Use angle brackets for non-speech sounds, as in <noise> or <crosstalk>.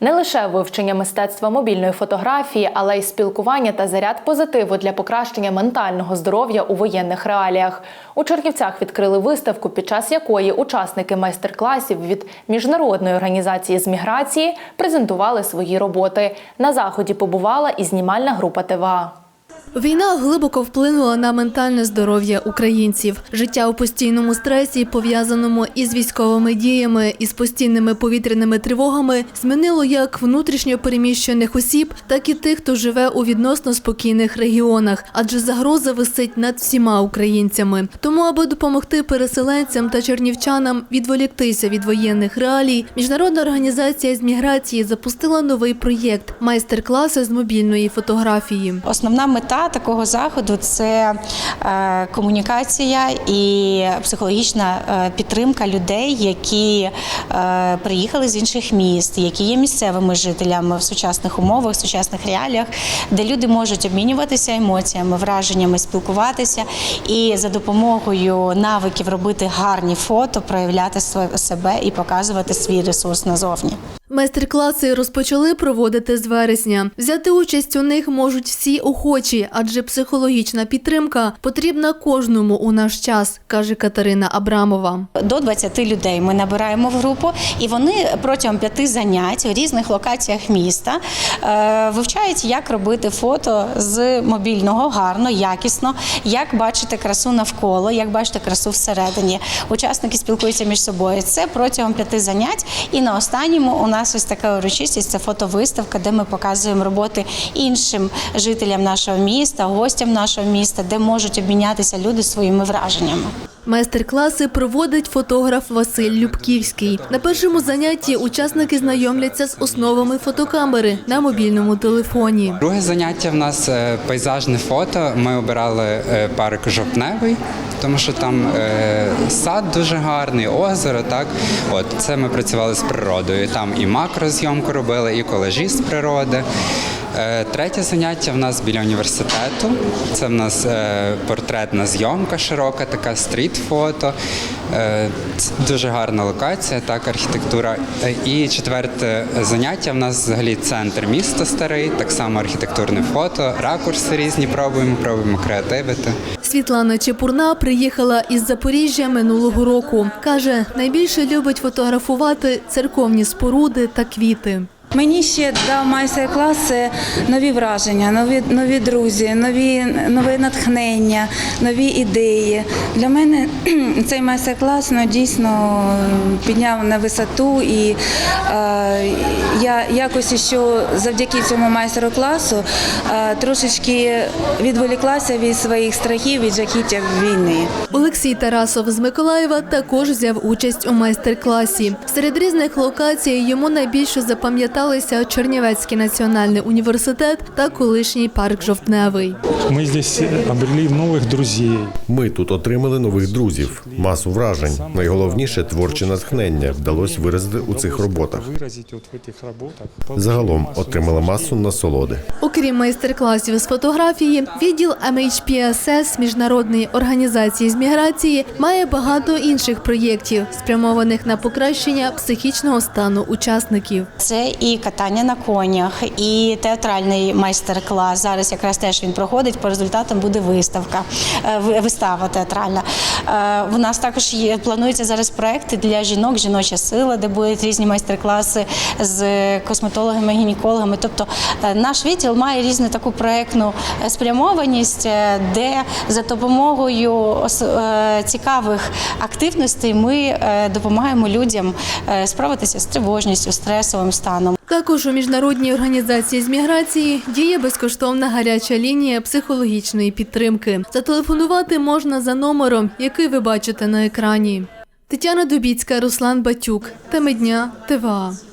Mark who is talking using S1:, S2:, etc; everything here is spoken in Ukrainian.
S1: Не лише вивчення мистецтва мобільної фотографії, але й спілкування та заряд позитиву для покращення ментального здоров'я у воєнних реаліях. У Чернівцях відкрили виставку, під час якої учасники майстер-класів від міжнародної організації з міграції презентували свої роботи. На заході побувала і знімальна група ТВА.
S2: Війна глибоко вплинула на ментальне здоров'я українців. Життя у постійному стресі, пов'язаному із військовими діями і з постійними повітряними тривогами, змінило як внутрішньо переміщених осіб, так і тих, хто живе у відносно спокійних регіонах, адже загроза висить над всіма українцями. Тому, аби допомогти переселенцям та чернівчанам відволіктися від воєнних реалій, міжнародна організація з міграції запустила новий проєкт майстер-класи з мобільної фотографії.
S3: Основна мета такого заходу це е, комунікація і психологічна е, підтримка людей, які е, приїхали з інших міст, які є місцевими жителями в сучасних умовах, в сучасних реаліях, де люди можуть обмінюватися емоціями, враженнями, спілкуватися і за допомогою навиків робити гарні фото, проявляти себе і показувати свій ресурс назовні.
S2: Майстер-класи розпочали проводити з вересня. Взяти участь у них можуть всі охочі, адже психологічна підтримка потрібна кожному у наш час, каже Катерина Абрамова.
S3: До 20 людей ми набираємо в групу, і вони протягом п'яти занять у різних локаціях міста е, вивчають, як робити фото з мобільного гарно, якісно, як бачити красу навколо, як бачити красу всередині. Учасники спілкуються між собою. Це протягом п'яти занять. І на останньому у нас ось така урочистість це фотовиставка, де ми показуємо роботи іншим жителям нашого міста, гостям нашого міста, де можуть обмінятися люди своїми враженнями.
S2: Майстер-класи проводить фотограф Василь Любківський. На першому занятті учасники знайомляться з основами фотокамери на мобільному телефоні.
S4: Друге заняття в нас е, пейзажне фото. Ми обирали е, парк жовтневий, тому що там е, сад дуже гарний, озеро. Так, от це ми працювали з природою. Там і макрозйомку робили, і колажі з природи. Е, Третє заняття в нас біля університету. Це в нас е, портретна зйомка широка, така стріт-фото. Е, Дуже гарна локація, так, архітектура. І четверте заняття в нас взагалі центр міста старий, так само архітектурне фото, ракурси різні пробуємо, пробуємо креативити.
S2: Світлана Чепурна приїхала із Запоріжжя минулого року. Каже, найбільше любить фотографувати церковні споруди та квіти.
S5: Мені ще дав майстер-клас нові враження, нові, нові друзі, нові, нове натхнення, нові ідеї. Для мене <clears throat> цей майстер-клас ну, дійсно підняв на висоту, і е, я якось ще завдяки цьому майстер-класу е, трошечки відволіклася від своїх страхів від жахіття війни.
S2: Олексій Тарасов з Миколаєва також взяв участь у майстер-класі. Серед різних локацій йому найбільше запам'яталися Чернівецький національний університет та колишній парк Жовтневий.
S6: Мы здесь обрели новых друзей.
S7: Ми тут отримали нових друзів, масу вражень. Найголовніше творче натхнення вдалося виразити у цих роботах. Загалом отримали масу насолоди.
S2: Окрім майстер-класів з фотографії, відділ MHPSS Міжнародної організації з міграції має багато інших проєктів, спрямованих на покращення психічного стану учасників.
S3: Це і катання на конях, і театральний майстер-клас. Зараз якраз теж він проходить. По результатам буде виставка, е, вистава театральна. Е, У нас також є плануються зараз проекти для жінок, жіноча сила, де будуть різні майстер-класи з косметологами, гінекологами. Тобто е, наш відділ має різну таку проектну е, спрямованість, е, де за допомогою е, цікавих активностей ми допомагаємо людям справитися з тривожністю, стресовим станом.
S2: Також у міжнародній організації з міграції діє безкоштовна гаряча лінія психологічної підтримки. Зателефонувати можна за номером, який ви бачите на екрані. Тетяна Дубіцька, Руслан Батюк. Теми дня ТВА.